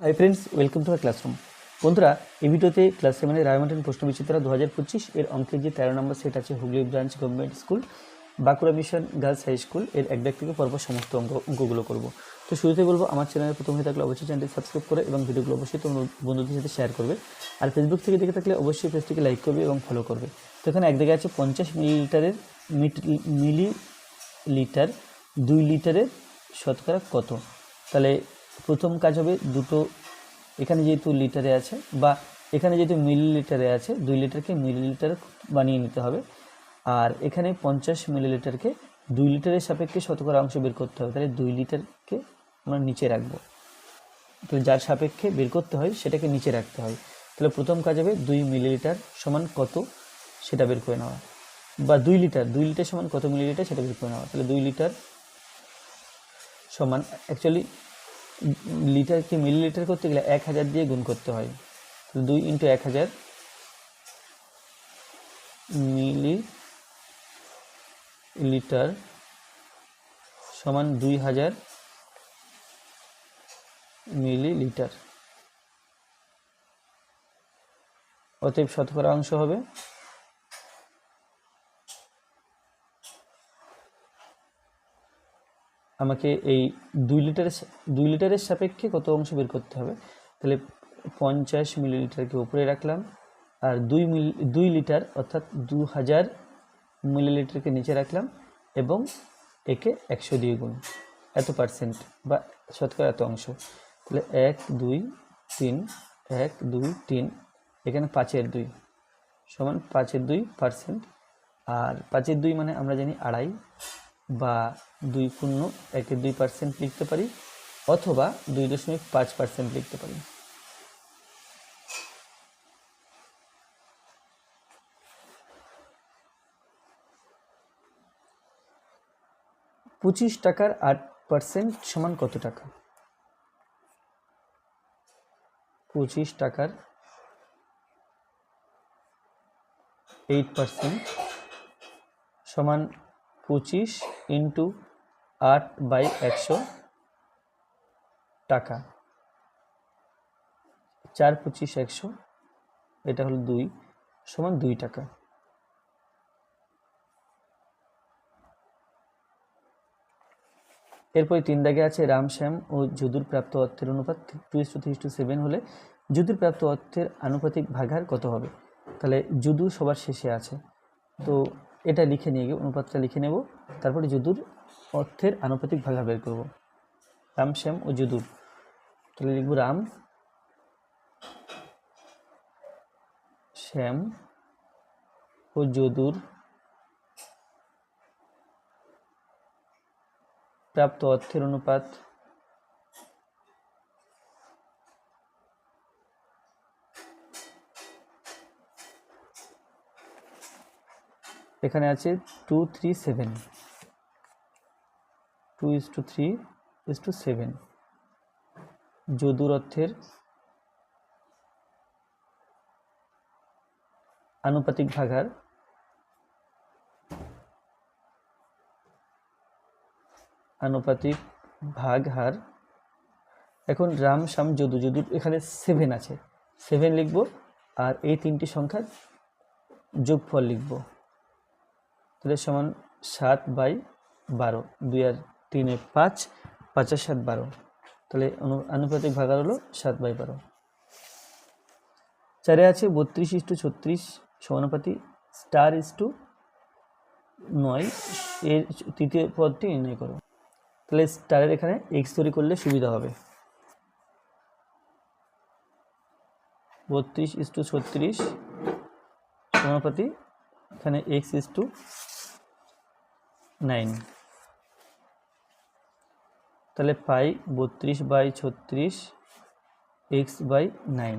Hi friends welcome to our classroom বন্ধুরা, এই ভিডিওতে ক্লাস সেভেনের রায়মার্টিন প্রশ্ন বিচিত্রা দু হাজার পঁচিশ এর অঙ্কের যে তেরো নম্বর সেট আছে Hooghly branch government school Bankura mission girls high স্কুলের এক দেখ থেকে পর্ব সমস্ত অঙ্ক অঙ্কগুলো করব। তো শুরুতে বলব, আমার চ্যানেলে প্রথম হয়ে থাকলে অবশ্যই চ্যানেলটি সাবস্ক্রাইব করে এবং ভিডিওগুলো অবশ্যই তোমার বন্ধুদের সাথে শেয়ার করবে। আর ফেসবুক থেকে দেখে থাকলে অবশ্যই পেজটিকে লাইক করবে এবং ফলো করবে। তো এখানে এক জায়গায় আছে পঞ্চাশ মিলিলিটারের মিলি লিটার দুই লিটারের শতকরা কত? তাহলে প্রথম কাজ হবে দুটো, এখানে যেহেতু লিটারে আছে, বা এখানে যেহেতু মিলিলিটারে আছে, দুই লিটারকে মিলিলিটার বানিয়ে নিতে হবে। আর এখানে পঞ্চাশ মিলিলিটারকে দুই লিটারের সাপেক্ষে শতকরা অংশ বের করতে হবে। তাহলে দুই লিটারকে আমরা নিচে রাখব। তাহলে যার সাপেক্ষে বের করতে হয়, সেটাকে নিচে রাখতে হয়। তাহলে প্রথম কাজ হবে দুই মিলিলিটার সমান কত, সেটা বের করে নেওয়া। বা দুই লিটার দুই লিটার সমান কত মিলিলিটার, সেটা বের করে নেওয়া। তাহলে দুই লিটার সমান অ্যাকচুয়ালি লিটারকে মিলিলিটার করতে গেলে এক হাজার দিয়ে গুণ করতে হয়। তো দুই ইন্টু এক হাজার মিলি লিটার সমান দুই হাজার মিলি লিটার অতএব শতকরা অংশ হবে আমাকে এই দুই লিটারের দুই লিটারের সাপেক্ষে কত অংশ বের করতে হবে? তাহলে পঞ্চাশ মিলিলিটারকে উপরে রাখলাম আর দুই মিলি, দুই লিটার অর্থাৎ দু হাজার মিলিলিটারকে নিচে রাখলাম এবং একে একশো দিয়ে গুণ। এত পার্সেন্ট বা শতকরা এত অংশ। তাহলে এক, দুই, তিন, এক, দুই, তিন, এখানে পাঁচের দুই সমান পাঁচের দুই পার্সেন্ট। আর পাঁচের দুই মানে আমরা জানি আড়াই। বা দুই শূন্য একে দুই পার্সেন্ট লিখতে পারি, অথবা দুই দশমিক পাঁচ পার্সেন্ট লিখতে পারি। পঁচিশ টাকার আট পার্সেন্ট সমান কত টাকা? পঁচিশ টাকার এইট পার্সেন্ট সমান পঁচিশ ইন্টু আট বাই একশো টাকা। চার পঁচিশ একশো, এটা হলো দুই, সমান দুই টাকা। এরপরে তিন দাগে আছে রাম, শ্যাম ও যদুর প্রাপ্ত অর্থের অনুপাত। Two is three to seven হলে যদুর প্রাপ্ত অর্থের আনুপাতিক ভাগার কত হবে? তাহলে যদু সবার শেষে আছে। তো এটা লিখে নিয়ে গিয়ে অনুপাতটা লিখে নেব। তারপরে যদুর অর্থের আনুপাতিক ভাগা বের করব। রাম, শ্যাম ও যদুর। তাহলে লিখব রাম, শ্যাম ও যদুর প্রাপ্ত অর্থের অনুপাত এখানে আছে two three seven two is to three is to seven যদুর অর্থের আনুপাতিক ভাগার আনুপাতিক ভাগ হার। এখন রাম, শ্যাম, যদু যদু এখানে সেভেন আছে। সেভেন লিখব আর এই তিনটি সংখ্যার যোগফল লিখব। তাহলে সমান সাত বাই বারো, দুই আর তিনে পাঁচ পাঁচ আর সাত বারো। তাহলে অনু- আনুপাতিক ভাগার হলো সাত বাই বারো। চারে আছে বত্রিশ ইস টু ছত্রিশ সমানুপাতি স্টার ইস টু নয়, এর তৃতীয় পদটি নির্ণয় করো। তাহলে স্টারের এখানে এক্স তৈরি করলে সুবিধা হবে। বত্রিশ ইস টু ছত্রিশ সমানুপাতি এখানে এক্স ইস টু নাইন তাহলে পাই বত্রিশ বাই ছত্রিশ এক্স বাই নাইন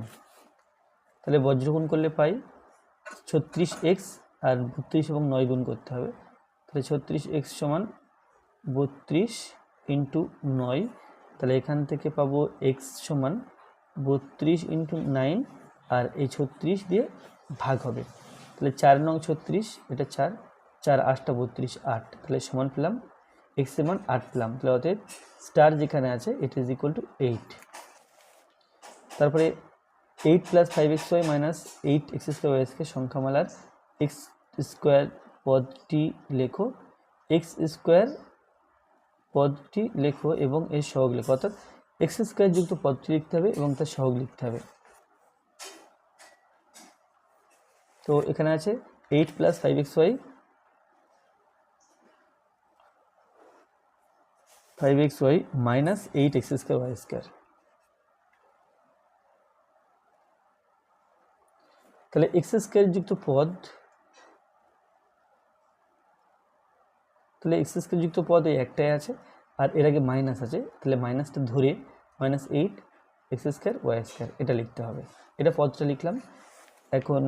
তাহলে বজ্রগুণ করলে পাই ছত্রিশ এক্স আর বত্রিশ এবং নয় গুণ করতে হবে। তাহলে ছত্রিশ এক্স সমান বত্রিশ ইন্টু নয়। তাহলে এখান থেকে পাবো এক্স সমান বত্রিশ ইন্টু নাইন আর এই ছত্রিশ দিয়ে ভাগ হবে। তাহলে চার নং ছত্রিশ, এটা চার চার আটটা বত্রিশ আট, তাহলে সমান পেলাম এক্স সমান আট পেলাম, তাহলে অতএব স্টার যেখানে আছে it is equal to eight তারপরে eight plus five x y minus eight x square y সংখ্যামালার x square পদটি লেখো এক্স স্কোয়ার পদটি লেখো এবং এর সহগ লেখো, অর্থাৎ এক্স স্কোয়ার যুক্ত পদটি লিখতে হবে এবং তার সহগ লিখতে হবে। তো এখানে আছে eight plus five x y five x y minus eight x square y square তাহলে এক্স স্কোয়ার যুক্ত পদ, তাহলে এক্স স্কোয়ার যুক্ত পদ এই একটাই আছে, আর এর আগে মাইনাস আছে, তাহলে মাইনাসটা ধরে minus eight x square y square এটা লিখতে হবে। এটা পদটা লিখলাম। এখন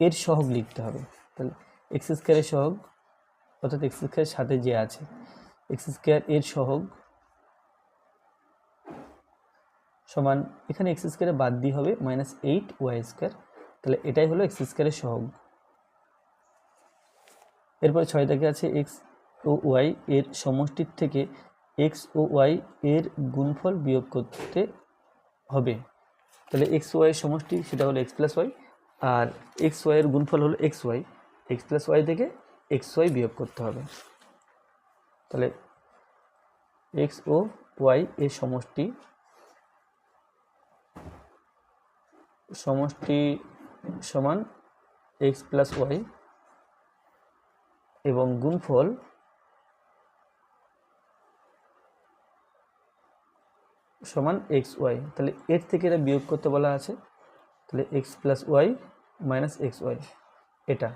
এর সহগ লিখতে হবে। তাহলে এক্স স্কোয়ারের সহগ, অর্থাৎ এক্স স্কোয়ারের সাথে যে আছে এক্স স্কোয়ার এর সহগ সমান, এখানে এক্স স্কোয়ারে বাদ দিয়ে হবে মাইনাস এইট ওয়াই স্কোয়ার তাহলে এটাই হলো এক্স স্কোয়ারের সহগ। এরপরে ছয় থেকে আছে এক্স ও ওয়াই এর সমষ্টির থেকে এক্স ও ওয়াই এর গুণফল বিয়োগ করতে হবে। তাহলে এক্স ওয়াই সমষ্টি, সেটা হলো এক্স প্লাস ওয়াই আর এক্স ওয়াই এর গুণফল হলো x y x plus y থেকে এক্স ওয়াই বিয়োগ করতে হবে। তাহলে এক্স ও ওয়াই এর সমষ্টি সমষ্টি সমান এক্স প্লাস ওয়াই এবং গুণফল সমান এক্স ওয়াই তাহলে এর থেকে এটা বিয়োগ করতে বলা আছে। তাহলে x plus y minus x y এটা।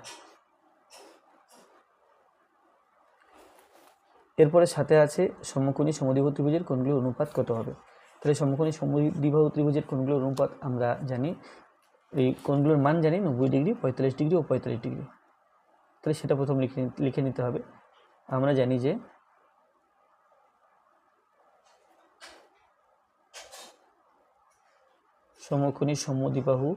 এরপরে সাথে আছে সমকোণী সমদ্বিবাহু ত্রিভুজের কোণগুলোর অনুপাত কত হবে? তাহলে সমকোণী সমদ্বিবাহু ত্রিভুজের কোণগুলোর অনুপাত আমরা জানি, এই কোণগুলোর মান জানি নব্বই ডিগ্রি, পঁয়তাল্লিশ ডিগ্রি ও পঁয়তাল্লিশ ডিগ্রি। তাহলে সেটা প্রথম লিখে লিখে নিতে হবে। আমরা জানি যে সমকোণী সমদ্বিবাহু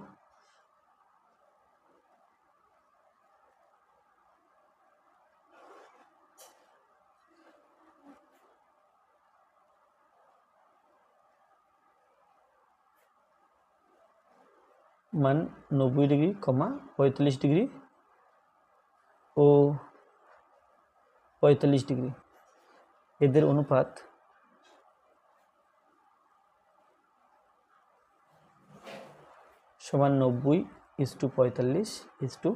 মান নব্বই ডিগ্রি কমা পঁয়তাল্লিশ ডিগ্রি ও পঁয়তাল্লিশ ডিগ্রি। এদের অনুপাত সমান নব্বই ইস টু পঁয়তাল্লিশ ইস টু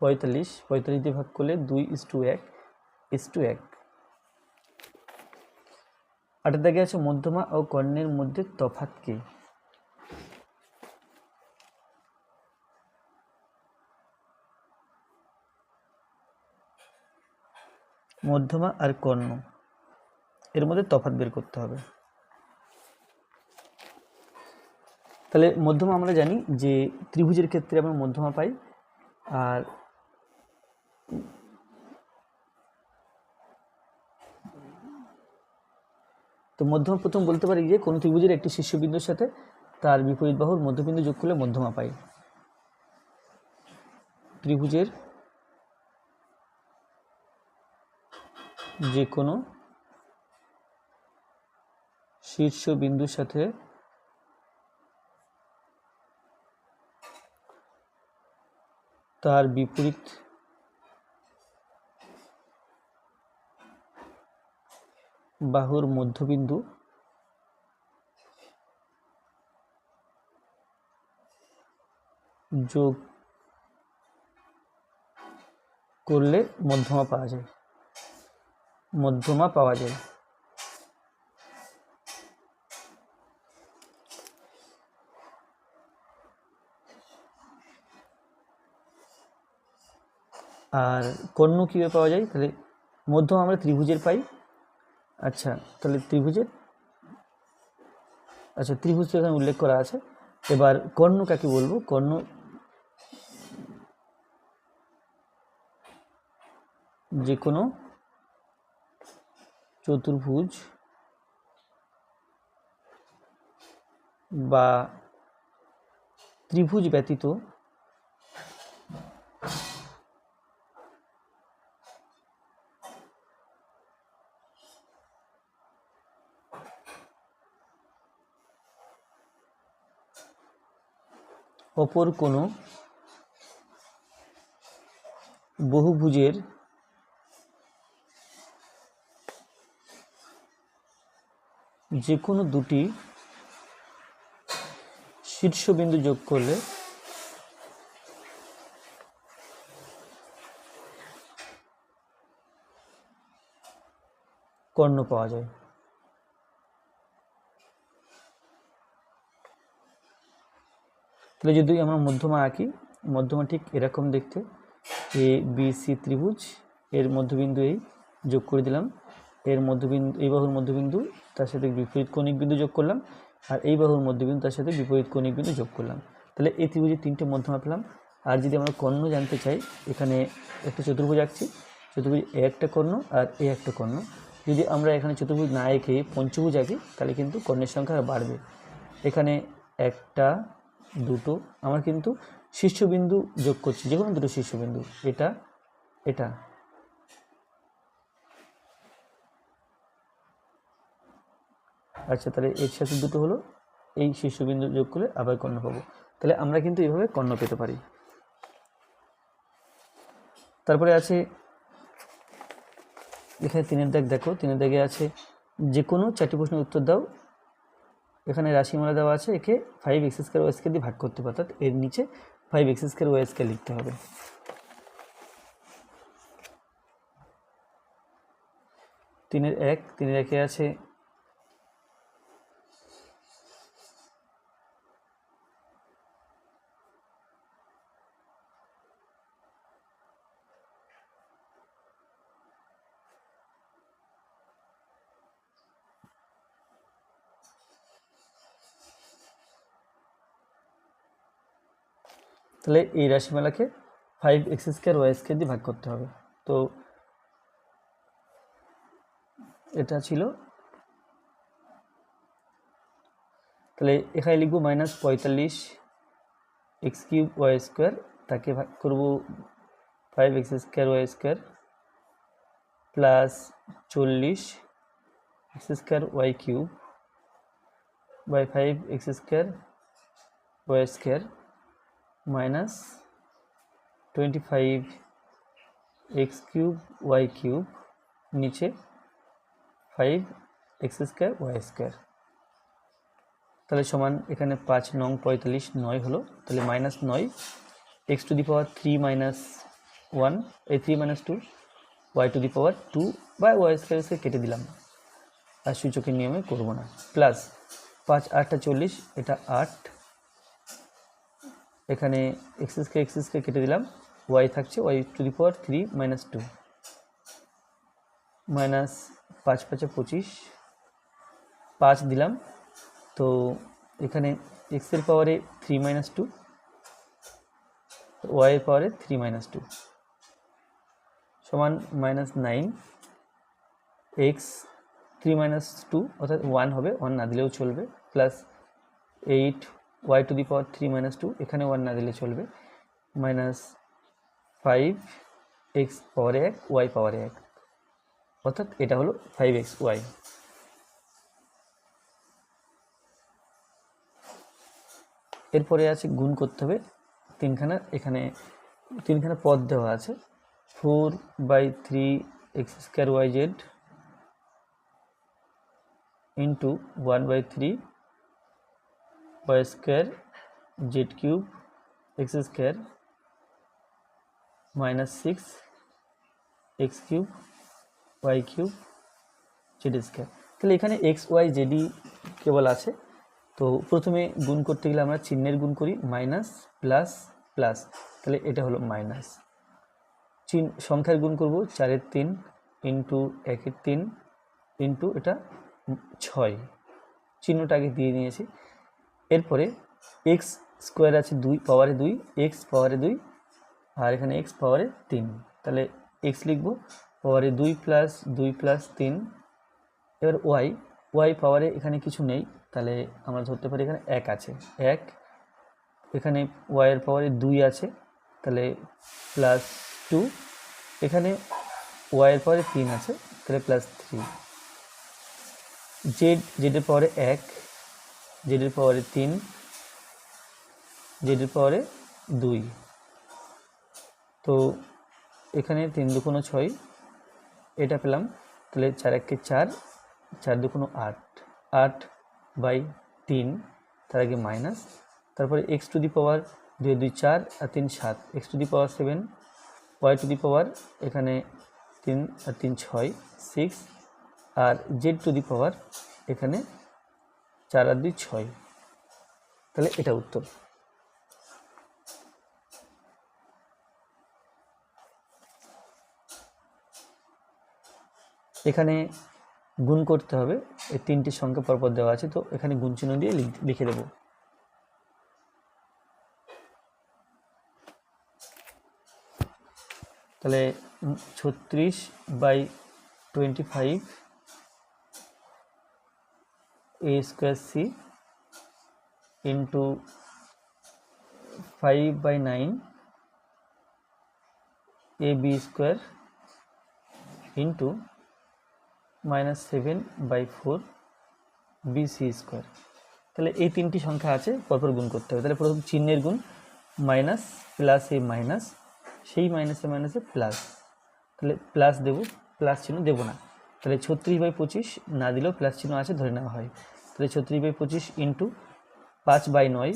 পঁয়তাল্লিশ। পঁয়তাল্লিশ দিয়ে ভাগ করলে দুই ইস টু এক, ইস টু এক। আটের দাগে আছে মধ্যমা ও কর্ণের মধ্যে তফাৎ কি? মধ্যমা আর কর্ণ। এর মধ্যে তফাৎ বের করতে হবে। তাহলে মধ্যমা আমরা জানি যে ত্রিভুজের ক্ষেত্রে আমরা মধ্যমা পাই আর তো মধ্যমা প্রথম বলতে পারি যে কোনো ত্রিভুজের একটি শীর্ষবিন্দুর সাথে তার বিপরীত বাহুর মধ্যবিন্দু যোগ করলে মধ্যমা পাই। ত্রিভুজের যে কোনো শীর্ষবিন্দুর সাথে তার বিপরীত বাহুর মধ্যবিন্দু যোগ করলে মধ্যমা পাওয়া যায়। মধ্যমা পাওয়া যায়। আর কর্ণ কীভাবে পাওয়া যায়? তাহলে মধ্যম আমরা ত্রিভুজের পাই। আচ্ছা তাহলে ত্রিভুজের? আচ্ছা ত্রিভুজ এখানে উল্লেখ করা আছে। এবার কর্ণ কাকে বলব? কর্ণ যে কোনো চতুর্ভুজ বা ত্রিভুজ ব্যতীত অপর কোনো বহুভুজের যে কোনো দুটি শীর্ষবিন্দু যোগ করলে কর্ণ পাওয়া যায়। তাহলে যদি আমরা মধ্যমা আঁকি, মধ্যমা ঠিক এরকম দেখতে এ বি সি ত্রিভুজ, এর মধ্যবিন্দু এই যোগ করে দিলাম। এর মধ্যবিন্দু, এই বাহুর মধ্যবিন্দু তার সাথে বিপরীত কণিক বিন্দু যোগ করলাম, আর এই বাহুর মধ্যবিন্দু তার সাথে বিপরীত কণিক বিন্দু যোগ করলাম। তাহলে এই ত্রিভুজের তিনটে মধ্যমা পেলাম আর যদি আমরা কর্ণ জানতে চাই, এখানে একটা চতুর্ভুজ আঁকছি, চতুর্ভুজ এ একটা কর্ণ আর এ একটা কর্ণ। যদি আমরা এখানে চতুর্ভুজ না এঁকে পঞ্চভুজ আঁকি, তাহলে কিন্তু কর্ণের সংখ্যা বাড়বে। এখানে একটা, দুটো, আমার কিন্তু শীর্ষবিন্দু যোগ করছি, যে কোনো দুটো শীর্ষবিন্দু, এটা এটা। আচ্ছা তাহলে এর সাথে দুটো হলো। এই শীর্ষবিন্দু যোগ করলে আবার কর্ণ পাবো। তাহলে আমরা কিন্তু এইভাবে কর্ণ পেতে পারি। তারপরে আছে, এখানে তিনের দাগ দেখো, তিনের দাগে আছে যে কোনো চারটি প্রশ্নের উত্তর দাও। এখানে রাশিমালা দেওয়া আছে, একে ফাইভ এক্স স্কোয়ার ওয়াইসকে দিয়ে ভাগ করতে হবে, অর্থাৎ এর নিচে ফাইভ এক্স স্কোয়ার ওয়াইসকে লিখতে হবে। তিনের এক, তিনের একে আছে তাহলে এই রাশিমালাকে five x square y square দিয়ে ভাগ করতে হবে। তো এটা ছিল। তাহলে এখানে লিখব মাইনাস পঁয়তাল্লিশ এক্স কিউব ওয়াই স্কোয়ার তাকে ভাগ করব five x square y square plus চল্লিশ x square y cube by five x square y square minus twenty five x cube y cube নিচে five x square y square তাহলে সমান এখানে পাঁচ নং পঁয়তাল্লিশ নয় হলো। তাহলে মাইনাস নয় x to the power three minus one এই three minus two y to the power two বা ওয়াই স্কোয়ারকে কেটে দিলাম। আর সূচকের নিয়মে করব না। প্লাস পাঁচ আটটা চল্লিশ, এটা আট এখানে এক্সেসকে এক্সেসকে কেটে দিলাম ওয়াই থাকছে y to the power three minus two minus পাঁচ পাঁচে পঁচিশ, পাঁচ দিলাম, তো এখানে এক্সের পাওয়ারে থ্রি মাইনাস টু ওয়াইয়ের পাওয়ারে থ্রি মাইনাস টু সমান minus nine x three minus two অর্থাৎ ওয়ান হবে ওয়ান না দিলেও চলবে plus eight y to the power three minus two এখানে ওয়ান না দিলে চলবে। মাইনাস ফাইভ এক্স পাওয়ারে এক ওয়াই পাওয়ারে এক। অর্থাৎ এটা হলো ফাইভ এক্স ওয়াই এরপরে আছে গুণ করতে হবে, তিনখানা, এখানে তিনখানা পদ দেওয়া আছে। Four by three x square y z into one by three y square z cube x square minus six x cube y cube z square তাহলে এখানে এক্স ওয়াই জেডি কেবল আছে। তো প্রথমে গুণ করতে গেলে আমরা চিহ্নের গুণ করি মাইনাস প্লাস প্লাস তাহলে এটা হলো মাইনাস চিহ্ন, সংখ্যার গুণ করব, চারের তিন ইন্টু একের তিন ইন্টু এটা ছয়। চিহ্নটা আগে দিয়ে নিয়েছি। এরপরে এক্স স্কোয়ার আছে দুই পাওয়ারে দুই এক্স পাওয়ারে দুই, আর এখানে এক্স পাওয়ারে তিন। তাহলে এক্স লিখব পাওয়ারে দুই প্লাস দুই প্লাস তিন। এবার ওয়াই ওয়াই পাওয়ারে এখানে কিছু নেই, তাহলে আমরা ধরতে পারি এখানে এক আছে। এক, এখানে ওয়াইয়ের পাওয়ারে দুই আছে, তাহলে প্লাস টু এখানে ওয়াইয়ের পাওয়ারে তিন আছে, তাহলে প্লাস থ্রি জেড জেডের পাওয়ারে এক। জেডের পাওয়ারে তিন, জেডের পাওয়ারে দুই। তো এখানে তিন দুকোনো ছয়, এটা পেলাম তাহলে চার একে চার চার দুকোনো আট। আট বাই তিন, তার আগে মাইনাস, তারপরে এক্স টু দি পাওয়ার দুই দুই, চার, আর তিন, সাত। X to the power seven, y to the power এখানে তিন, আর তিন, ছয়, সিক্স, আর জেড টু দি পাওয়ার এখানে চার আর দুই ছয়। তাহলে এটা উত্তর। এখানে গুণ করতে হবে, এই তিনটি সংখ্যা পরপর দেওয়া আছে, তো এখানে গুণ চিহ্ন দিয়ে লিখ- দেব। তাহলে ছত্রিশ by twenty five a square c into five by nine a b square into minus seven by four b c square তাহলে এই তিনটি সংখ্যা আছে, পরপর গুণ করতে হবে। তাহলে প্রথম চিহ্নের গুণ মাইনাস প্লাস এই মাইনাস সেই মাইনাসে মাইনাসে প্লাস তাহলে প্লাস দেব প্লাস চিহ্ন দেবো না। তাহলে ছত্রিশ বাই পঁচিশ না দিলেও প্লাস চিহ্ন আছে, ধরে নেওয়া হয়। তাহলে ছত্রিশ বাই পঁচিশ ইন্টু পাঁচ বাই নয়।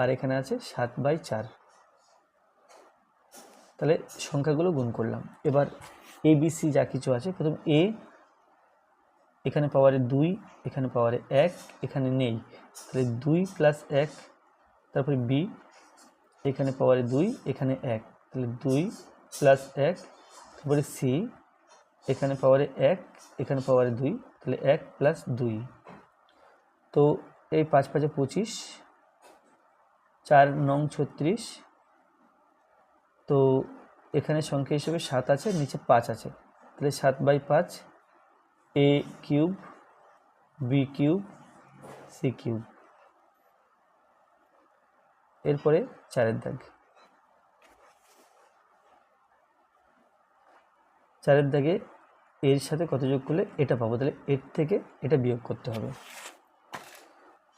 আর এখানে আছে সাত বাই চার। তাহলে সংখ্যাগুলো গুণ করলাম। এবার এ বি সি যা কিছু আছে, প্রথম এ এখানে পাওয়ারে দুই, এখানে পাওয়ারে এক, এখানে নেই। তাহলে দুই প্লাস এক, তারপরে বি এখানে পাওয়ারে দুই, এখানে এক। তাহলে দুই প্লাস এক, তারপরে সি এখানে পাওয়ারে এক, এখানে পাওয়ারে দুই। তাহলে এক প্লাস দুই। তো এই পাঁচ পাঁচে পঁচিশ, চার নং ছত্রিশ। তো এখানে সংখ্যা হিসেবে সাত আছে, নিচে পাঁচ আছে। তাহলে সাত বাই পাঁচ, a cube, b cube, c cube. এরপরে চারের দাগ। চারের দাগে এর সাথে কত যোগ করলে এটা পাবো? তাহলে এর থেকে এটা বিয়োগ করতে হবে।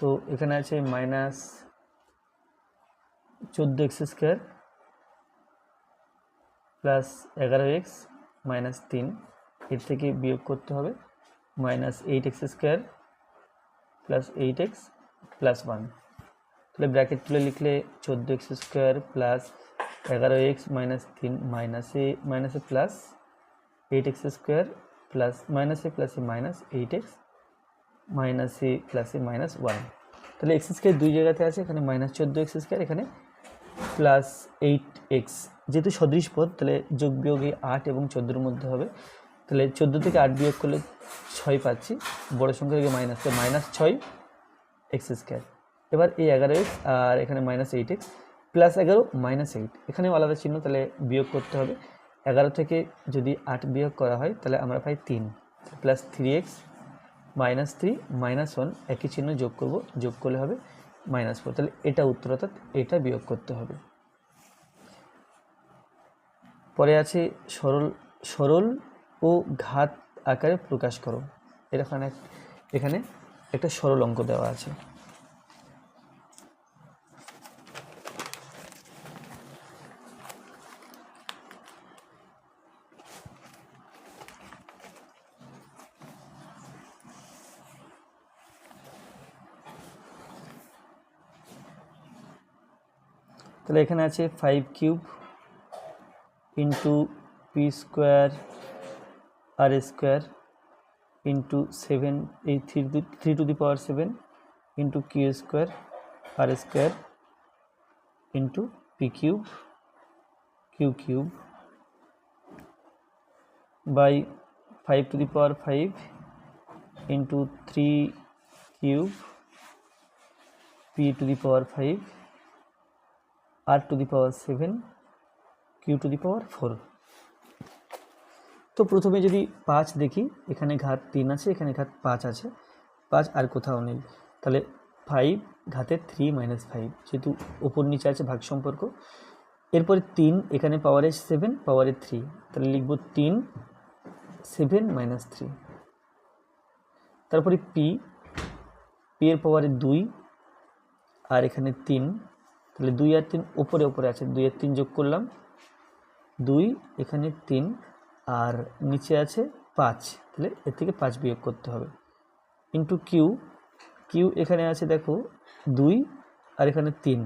তো এখানে আছে মাইনাস চোদ্দ এক্স স্কোয়ার প্লাস এগারো এক্স মাইনাস তিন। এর থেকে বিয়োগ করতে হবে minus eight x square plus eight x plus one তাহলে ব্র্যাকেট তুলে লিখলে চোদ্দ এক্স স্কোয়ার প্লাস এগারো এক্স মাইনাস তিন মাইনাসে মাইনাসে plus eight x square plus মাইনাসে প্লাসে মাইনাস এইট এক্স মাইনাসে প্লাসে মাইনাস ওয়ান তাহলে এক্স স্কোয়ার দুই জায়গাতে আছে, এখানে মাইনাস চোদ্দ এক্স স্কোয়ার এখানে প্লাস এইট এক্স যেহেতু সদৃশ পদ, তাহলে যোগ বিয়োগে আট এবং চোদ্দোর মধ্যে হবে। তাহলে চোদ্দ থেকে আট বিয়োগ করলে ছয় পাচ্ছি, বড় সংখ্যা থেকে মাইনাস তো মাইনাস ছয় এক্স স্কোয়ার এবার এই এগারো এক্স আর এখানে মাইনাস এইট এক্স প্লাস এগারো মাইনাস এইট এখানেও আলাদা চিহ্ন, তাহলে বিয়োগ করতে হবে। এগারো থেকে যদি আট বিয়োগ করা হয়, তাহলে আমরা পাই তিন। Plus three x minus three minus one একই চিহ্ন যোগ করব, যোগ করলে হবে মাইনাস ফোর তাহলে এটা উত্তর অর্থাৎ এটা বিয়োগ করতে হবে। পরে আছে সরল সরল ও ঘাত আকারে প্রকাশ করো। এখানে এখানে একটা সরল অঙ্ক দেওয়া আছে। তাহলে এখানে আছে five cube into p square r square into seven এই three three to the power seven into q square r square into p cube q cube by five to the power five into three cube p to the power five r to the power seven q to the power four তো প্রথমে যদি পাঁচ দেখি, এখানে ঘাত তিন আছে, এখানে ঘাত পাঁচ আছে। পাঁচ আর কোথাও নেই। তাহলে ফাইভ ঘাতের থ্রি মাইনাস ফাইভ যেহেতু ওপর নিচে আছে ভাগ সম্পর্ক। এরপরে তিন, এখানে পাওয়ারে সেভেন পাওয়ারে থ্রি তাহলে লিখব তিন সেভেন মাইনাস থ্রি তারপরে পি পি এর পাওয়ারে দুই, আর এখানে তিন। তাহলে দুই আর তিন উপরে উপরে আছে, দুই আর তিন যোগ করলাম। দুই, এখানে তিন, আর নিচে আছে পাঁচ। তাহলে এর থেকে পাঁচ বিয়োগ করতে হবে। ইন্টু কিউ কিউ এখানে আছে দেখো, দুই, আর এখানে তিন।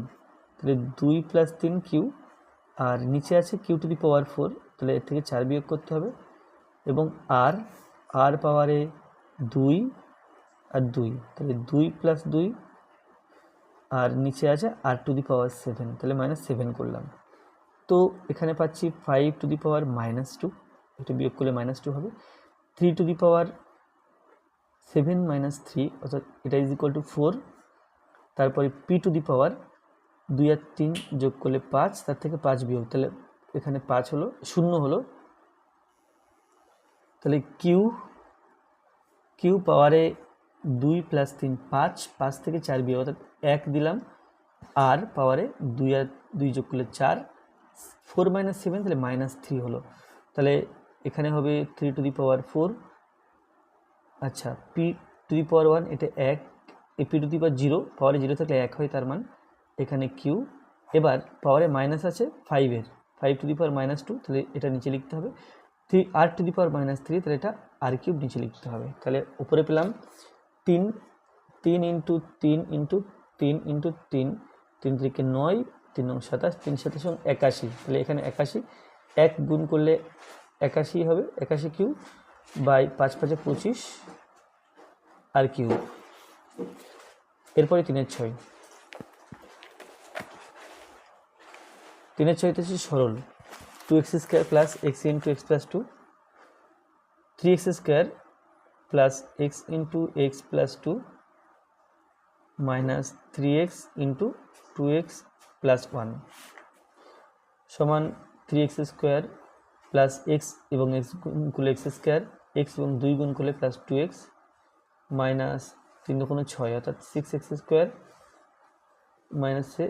তাহলে দুই প্লাস তিন কিউ আর নিচে আছে q to the power four তাহলে এর থেকে চার বিয়োগ করতে হবে। এবং আর আর পাওয়ারে দুই, আর দুই। তাহলে দুই প্লাস দুই আর নিচে আছে r to the power seven তাহলে মাইনাস সেভেন করলাম। তো এখানে পাচ্ছি five to the power minus two এটা বিয়োগ করলে মাইনাস টু হবে। Three to the power seven minus three অর্থাৎ এটা ইজ ইকুয়াল টু ফোর তারপরে পি টু দি পাওয়ার দুই আর তিন যোগ করলে পাঁচ, তার থেকে পাঁচ বিয়োগ, তাহলে এখানে পাঁচ হলো, শূন্য হলো। তাহলে কিউ কিউ পাওয়ারে দুই প্লাস তিন পাঁচ পাঁচ থেকে চার বিয়োগ, অর্থাৎ এক দিলাম। আর পাওয়ারে দুই আর দুই যোগ করলে চার ফোর মাইনাস সেভেন তাহলে মাইনাস থ্রি হলো। তাহলে এখানে হবে three to the power four আচ্ছা p to the power one এটা এক এই p to the power zero পাওয়ারে জিরো থাকলে এক হয় তার মান। এখানে কিউ এবার পাওয়ারে মাইনাস আছে ফাইভের five two the power minus two তাহলে এটা নিচে লিখতে হবে। Three R two the power minus three তাহলে এটা আর কিউব নিচে লিখতে হবে। তাহলে উপরে পেলাম তিন তিন ইন্টু তিন ইন্টু তিন ইন্টু তিন তিন থেকে নয়, তিন নং সাতাশ, তিন সাতাশ একাশি। তাহলে এখানে একাশি, এক গুণ করলে একাশি হবে, একাশি কিউ বাই পাঁচ পাঁচে পঁচিশ আর কিউ। এরপরে তিনের ছয়। তিনের ছয়তে হচ্ছে সরল। Two x square plus x into x plus two three x square plus x into x plus two minus three x into two x plus one সমান three x square plus x এবং x গুণ করলে x square x এবং দুই গুণ করলে plus two x minus তিন দুগুণে ছয়, অর্থাৎ সিক্স এক্স স্কোয়ার মাইনাসে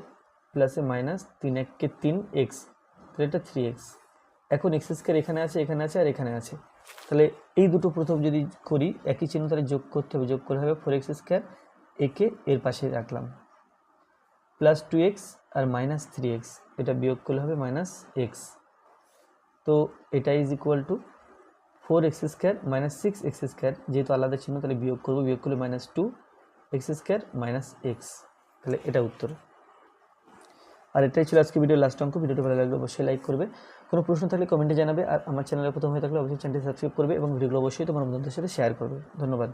প্লাসে মাইনাস তিন এককে তিন এক্স তাহলে এটা থ্রি এক্স এখন এক্স স্কোয়ার এখানে আছে এখানে আছে আর এখানে আছে। তাহলে এই দুটো প্রথম যদি করি, একই চিহ্ন তাহলে যোগ করতে হবে, যোগ করে হবে ফোর এক্স স্কোয়ার একে এর পাশে রাখলাম। প্লাস টু এক্স আর মাইনাস থ্রি এক্স এটা বিয়োগ করলে হবে মাইনাস এক্স তো এটা is equal to four x square minus six x square যেহেতু আলাদা চিহ্ন, তাহলে বিয়োগ করব, বিয়োগ করলে minus two x square minus x তাহলে এটা উত্তর। আর এটাই ছিল আজকে ভিডিও লাস্ট অঙ্ক। ভিডিওটি ভালো লাগলে অবশ্যই লাইক করবে। কোনো প্রশ্ন থাকলে কমেন্টে জানাবে আর আমার চ্যানেলে প্রথম হয়ে থাকলে অবশ্যই চ্যানেলটি সাবস্ক্রাইব করবে এবং ভিডিওগুলো অবশ্যই তোমার বন্ধুদের সাথে শেয়ার করবে। ধন্যবাদ।